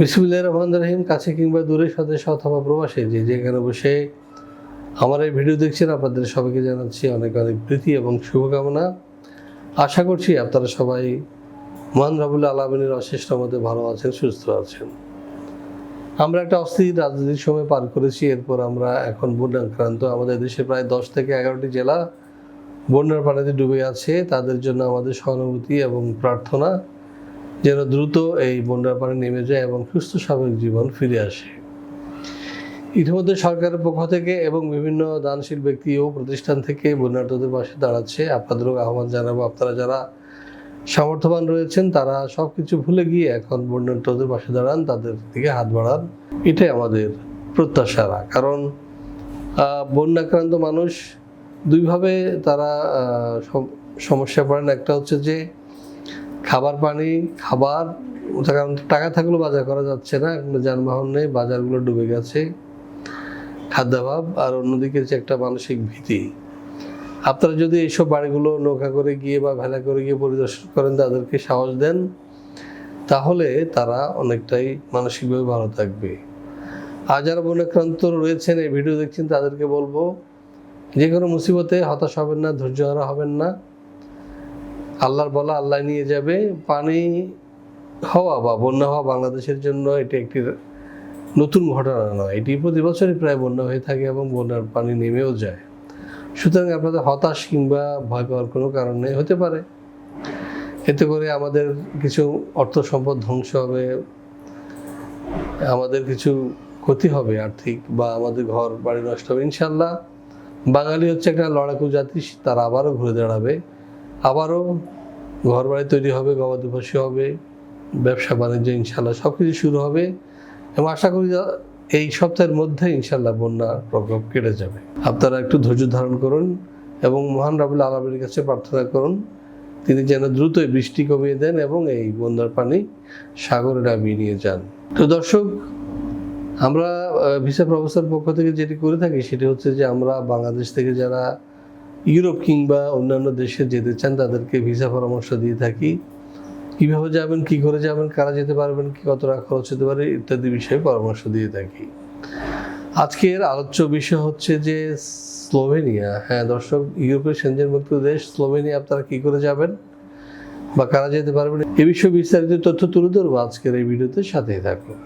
বিসমুল্লাহ রহমান রহিম, কাছে কিংবা দূরে স্বদেশে অথবা প্রবাসে যে যেখানে বসে আমার এই ভিডিও দেখছেন, আপনাদের সবাইকে জানাচ্ছি অনেক অনেক প্রীতি এবং শুভকামনা। আশা করছি আপনারা সবাই মহান রাবুল আলমিনের অশেষ মধ্যে ভালো আছেন, সুস্থ আছেন। আমরা একটা অস্থির রাজনৈতিক সময় পার করেছি, এরপর আমরা এখন বন্যাক্রান্ত। আমাদের দেশে প্রায় দশ থেকে এগারোটি জেলা বন্যার পানিতে ডুবে আছে। তাদের জন্য আমাদের সহানুভূতি এবং প্রার্থনা যেন দ্রুত এই বন্যার পানি নেমে যায় এবং সুস্থ স্বাভাবিক জীবন ফিরে আসে। ইতিমধ্যে সরকারের পক্ষ থেকে এবং বিভিন্ন দানশীল ব্যক্তি ও প্রতিষ্ঠান থেকে বন্যার্থদের পাশে দাঁড়াচ্ছে। আপনাদেরও আহ্বান জানাব, আপনারা যারা সামর্থ্যবান রয়েছেন, তারা সব কিছু ভুলে গিয়ে এখন বন্যার্থদের পাশে দাঁড়ান, তাদের দিকে হাত বাড়ান। এটাই আমাদের প্রত্যাশারা কারণ বন্যাক্রান্ত মানুষ দুইভাবে তারা সম- সমস্যা পড়েন। একটা হচ্ছে যে খাবার পানি, খাবার টাকা থাকলেও বাজার করা যাচ্ছে না কোনো যানবাহন নেই, বাজারগুলো ডুবে গেছে। খাদ্যাভাব আর অন্যদিকে একটা মানসিক ভীতি। আপনারা যদি এইসব বাড়িগুলো নৌকা করে গিয়ে বা ভেলা করে গিয়ে পরিদর্শন করেন, তাদেরকে সাহস দেন, তাহলে তারা অনেকটাই মানসিকভাবে ভালো থাকবে। আর যারা বন্যাক্রান্ত রয়েছেন, এই ভিডিও দেখছেন, তাদেরকে বলব, যে কোনো মুসিবতে হতাশ হবেন না, ধৈর্য হারা হবেন না। আল্লাহর বলা আল্লাহ নিয়ে যাবে। পানি হওয়া বা বন্যা হওয়া বাংলাদেশের জন্য এটি একটি নতুন ঘটনা নয়। এটি প্রতি বছরই প্রায় বন্যা হয়ে থাকে এবং বন্যার পানি নেমেও যায়। সুতরাং আপনাদের হতাশ কিংবা ভয় পাওয়ার কোনো কারণ নেই। হতে পারে। এতে করে আমাদের কিছু অর্থ সম্পদ ধ্বংস হবে, আমাদের কিছু ক্ষতি হবে আর্থিক বা আমাদের ঘর বাড়ি নষ্ট হবে। ইনশাল্লাহ বাঙালি হচ্ছে একটা লড়াকু জাতি, তারা আবারও ঘুরে দাঁড়াবে। আবারও ঘর বাড়ি তৈরি হবে গবাদি পশু হবে, ব্যবসা বাণিজ্য ইনশাল্লাহ সব কিছু শুরু হবে এবং আশা করি এই সপ্তাহের মধ্যে ইনশাল্লাহ বন্যার প্রকোপ কেটে যাবে। আপনারা একটু ধৈর্য ধারণ করুন এবং মহান রাবুল আলমের কাছে প্রার্থনা করুন, তিনি যেন দ্রুতই বৃষ্টি কমিয়ে দেন এবং এই বন্যার পানি সাগরে নামিয়ে নিয়ে যান। তো দর্শক, আমরা ভিসা প্রফেসর পক্ষ থেকে যেটি করে থাকি সেটি হচ্ছে যে আমরা বাংলাদেশ থেকে যারা ইউরোপ কিংবা অন্যান্য দেশে যেতে চান, তাদেরকে ভিসা পরামর্শ দিয়ে থাকি। কীভাবে যাবেন, কি করে যাবেন, কারা যেতে পারবেন, কি কত খরচ হতে পারে, ইত্যাদি বিষয়ে পরামর্শ দিয়ে থাকি। আজকের আলোচ্য বিষয় হচ্ছে যে স্লোভেনিয়া। হ্যাঁ দর্শক, ইউরোপের সেনজেনমুক্ত দেশ স্লোভেনিয়া, আপনারা কি করে যাবেন বা কারা যেতে পারবেন, এ বিষয়ে বিস্তারিত তথ্য তুলে ধরবো আজকের এই ভিডিওতে, সাথেই থাকুন।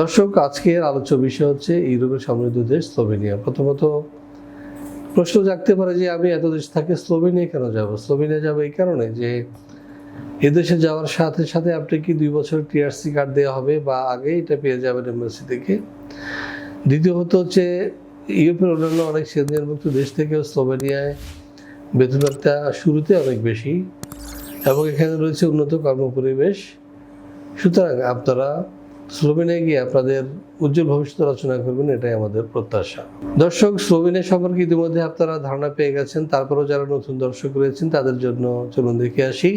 দর্শক, আজকের আলোচ্য বিষয় হচ্ছে ইউরোপের সমৃদ্ধ দেশ স্লোভেনিয়া। প্রথমত প্রশ্ন জাগতে পারে যে আমি এত দেশ থাকে স্লোভেনিয়া কেন যাব? স্লোভেনিয়া যাব এই কারণে যে এদেশে যাওয়ার সাথে সাথে আপনি কি দুই বছর টিআরসি কার্ড দেওয়া হবে বা আগে এটা পেয়ে যাবেন এম্বাসি থেকে। দ্বিতীয়ত হচ্ছে ইউরোপের অন্যান্য অনেক সেনজেনমুক্ত দেশ থেকেও স্লোভেনিয়ায় বেতন ভাতা শুরুতে অনেক বেশি এবং এখানে রয়েছে উন্নত কর্মপরিবেশ। সুতরাং আপনারা স্লোভেনিয়া গিয়ে আপনাদের উজ্জ্বল ভবিষ্যৎ রচনা করবেন, এটাই আমাদের প্রত্যাশা। দর্শক স্লোভেনিয়া সম্পর্কে ইতিমধ্যে আপনারা ধারণা পেয়ে গেছেন, তারপরেও যারা নতুন দর্শক রয়েছেন, তাদের জন্য চলুন দেখে আসি,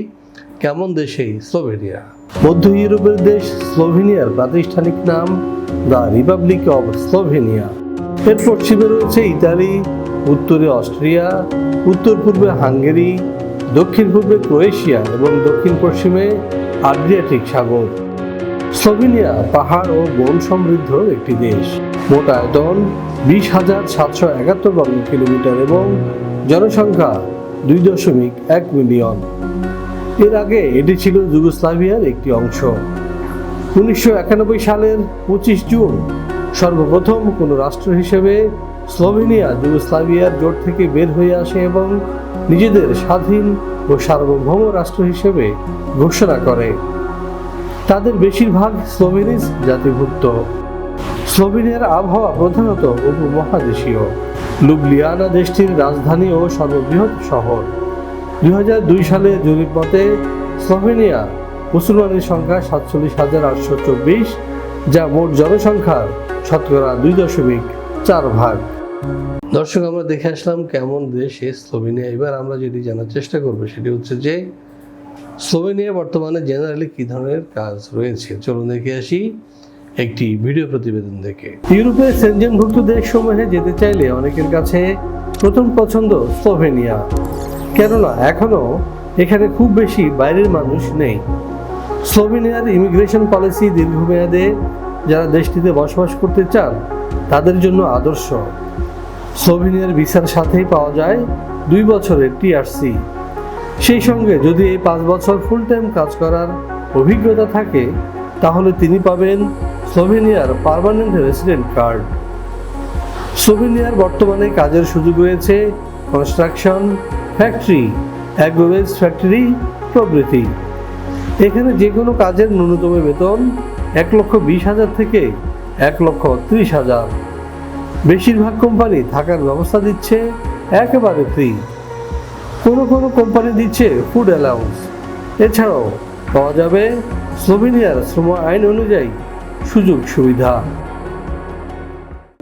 কেমন দেশেই স্লোভেনিয়া? মধ্য ইউরোপের দেশ স্লোভেনিয়ার প্রাতিষ্ঠানিক নাম দ্য রিপাবলিক অব স্লোভেনিয়া। এর পশ্চিমে রয়েছে ইতালি, উত্তরে অস্ট্রিয়া, উত্তর পূর্বে হাঙ্গেরি, দক্ষিণ পূর্বে ক্রোয়েশিয়া এবং দক্ষিণ পশ্চিমে আড্রিয়াটিক সাগর। স্লোভেনিয়া পাহাড় ও বন সমৃদ্ধ একটি দেশ। মোট আয়তন বিশ হাজার সাতশো একাত্তর বর্গ কিলোমিটার এবং জনসংখ্যা দুই দশমিক এক মিলিয়ন। এর আগে এটি ছিল যুগোস্লাভিয়ার একটি অংশ। উনিশশো একানব্বই সালের পঁচিশ জুন সর্বপ্রথম কোনো রাষ্ট্র হিসেবে স্লোভেনিয়া, যুগোস্লাভিয়ার জোট থেকে বের হয়ে আসে এবং নিজেদের স্বাধীন ও সার্বভৌম রাষ্ট্র হিসেবে ঘোষণা করে। তাদের বেশিরভাগ স্লোভেনিস জাতিভুক্ত। স্লোভেনিয়ার আবহাওয়া প্রধানত উপমহাদেশীয়। লুবলিয়ানা দেশটির রাজধানী ও সর্ববৃহৎ শহর। দু হাজার দুই সালে জরিপ মতে স্লোভেনিয়া মুসলমানের সংখ্যা সাতচল্লিশ হাজার আটশো চব্বিশ, যা মোট জনসংখ্যার শতকরা দুই দশমিক চার ভাগ। দর্শক, আমরা দেখে আসলাম কেমন দেশ স্লোভেনিয়া এবার আমরা যেটি জানার চেষ্টা করব সেটি হচ্ছে যে স্লোভেনিয়া বর্তমানে জেনারেলি কী ধরনের কাজ রয়েছে? চলুন দেখে আসি একটি ভিডিও প্রতিবেদন দেখে। ইউরোপের সেনজেনভুক্ত দেশসমূহে যেতে চাইলে অনেকের কাছে প্রথম পছন্দ স্লোভেনিয়া। কেননা এখনও এখানে খুব বেশি বাইরের মানুষ নেই। স্লোভেনিয়ার ইমিগ্রেশন পলিসি দীর্ঘমেয়াদে যারা দেশটিতে বসবাস করতে চান, তাদের জন্য আদর্শ। স্লোভেনিয়ার ভিসার সাথেই পাওয়া যায় দুই বছরের টিআরসি সেই সঙ্গে যদি এই পাঁচ বছর ফুল টাইম কাজ করার অভিজ্ঞতা থাকে, তাহলে তিনি পাবেন স্লোভেনিয়ার পারমানেন্ট রেসিডেন্ট কার্ড স্লোভেনিয়ার বর্তমানে কাজের সুযোগ রয়েছে কনস্ট্রাকশন ফ্যাক্টরি অ্যাগ্রোভেজ ফ্যাক্টরি প্রভৃতি। এখানে যে কোনো কাজের ন্যূনতম বেতন এক লক্ষ বিশ হাজার থেকে এক লক্ষ ত্রিশ হাজার। বেশিরভাগ কোম্পানি থাকার ব্যবস্থা দিচ্ছে একেবারে ফ্রি কোনো কোনো কোম্পানি দিচ্ছে ফুড অ্যালাউন্স এছাড়াও পাওয়া যাবে স্লোভেনিয়ার শ্রম আইন অনুযায়ী সুযোগ সুবিধা।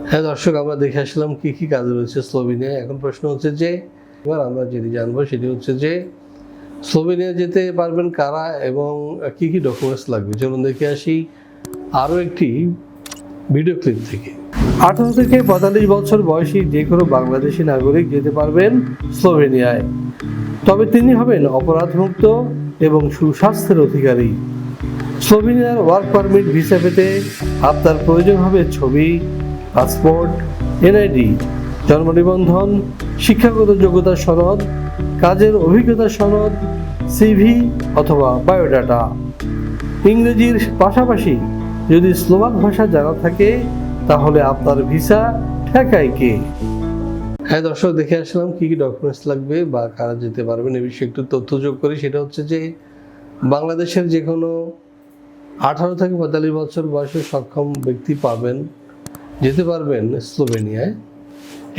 হ্যাঁ দর্শক, আমরা দেখে আসলাম কি কি কাজ রয়েছে স্লোভেনিয়ায় এখন প্রশ্ন হচ্ছে যে, এবার আমরা যেটি জানব সেটি হচ্ছে যে স্লোভেনিয়া যেতে পারবেন কারা এবং কি কি ডকুমেন্টস লাগবে? চলুন দেখে আসি আরও একটি ভিডিও ক্লিপ থেকে। আঠারো থেকে পঁয়তাল্লিশ বছর বয়সী যে কোনো বাংলাদেশি নাগরিক যেতে পারবেন স্লোভেনিয়ায় তবে তিনি হবেন অপরাধমুক্ত এবং সুস্বাস্থ্যের অধিকারী। স্লোভেনিয়ার ওয়ার্ক পারমিট ভিসা পেতে আপনার প্রয়োজন হবে ছবি পাসপোর্ট এনআইডি জন্ম নিবন্ধন, শিক্ষাগত যোগ্যতার সনদ, কাজের অভিজ্ঞতা সনদ সিভি অথবা বায়োডাটা ইংরেজির পাশাপাশি যদি স্লোভাক ভাষা জানা থাকে, তাহলে আপনার ভিসা ঠেকায় কে? হ্যাঁ দর্শক, দেখে আসলাম কি কি ডকুমেন্টস লাগবে বা কারা যেতে পারবেন এ বিষয়ে একটু তথ্য যোগ করি। সেটা হচ্ছে যে বাংলাদেশের যে কোনো আঠারো থেকে পঁয়তাল্লিশ বছর বয়সে সক্ষম ব্যক্তি পাবেন, যেতে পারবেন স্লোভেনিয়ায়।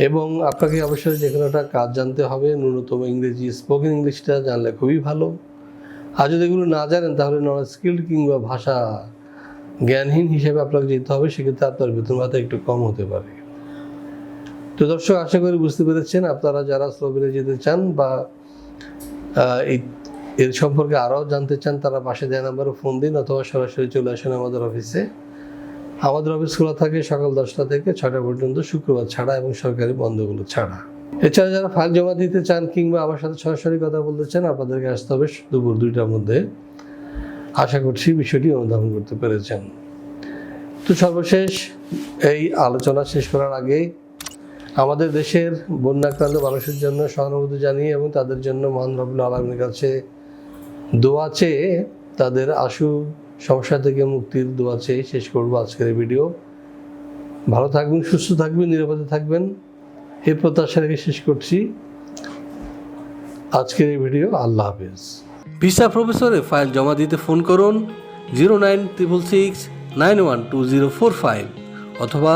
এবং আপনাকে অবশ্যই যে কোনো একটা কাজ জানতে হবে, ন্যূনতম ইংরেজি স্পোকেন ইংলিশটা জানলে খুবই ভালো। আর যদি এগুলো না জানেন, তাহলে নন স্কিল্ড কিংবা ভাষা জ্ঞানহীন হিসেবে আপনাকে যেতে হবে, সেক্ষেত্রে আপনার বেতন ভাতা একটু কম হতে পারে। তো দর্শক, আশা করি বুঝতে পেরেছেন আপনারা যারা স্লোভেনিয়া যেতে চান বা এই, এর সম্পর্কে আরও জানতে চান, তারা পাশে দেওয়া নাম্বারে ফোন দিন অথবা সরাসরি চলে আসেন আমাদের অফিসে। আমাদের অফিস খোলা থাকে সকাল দশটা থেকে ছটা পর্যন্ত, শুক্রবার ছাড়া এবং সরকারি বন্ধগুলো ছাড়া। এছাড়া যারা ফাইল জমা দিতে চান কিংবা আমার সাথে সরাসরি কথা বলতে চান, আপনাদেরকে আসতে হবে দুপুর দুইটার মধ্যে। আশা করছি বিষয়টি অনুধাবন করতে পেরেছেন। তো সর্বশেষ এই আলোচনা শেষ করার আগে আমাদের দেশের বন্যাক্রান্ত মানুষের জন্য সহানুভূতি জানিয়ে এবং তাদের জন্য মহান রবুল আলমীর কাছে দোয়া চেয়ে তাদের আশু সমস্যা থেকে মুক্তির দোয়া চেয়ে শেষ করব আজকের এই ভিডিও। ভালো থাকবেন, সুস্থ থাকবেন, নিরাপদে থাকবেন। এই প্রত্যাশা রেখে শেষ করছি। আজকের এই ভিডিও, আল্লাহ হাফেজ। ভিসা প্রফেসরে ফাইল জমা দিতে ফোন করুন zero nine triple six nine one two zero four five অথবা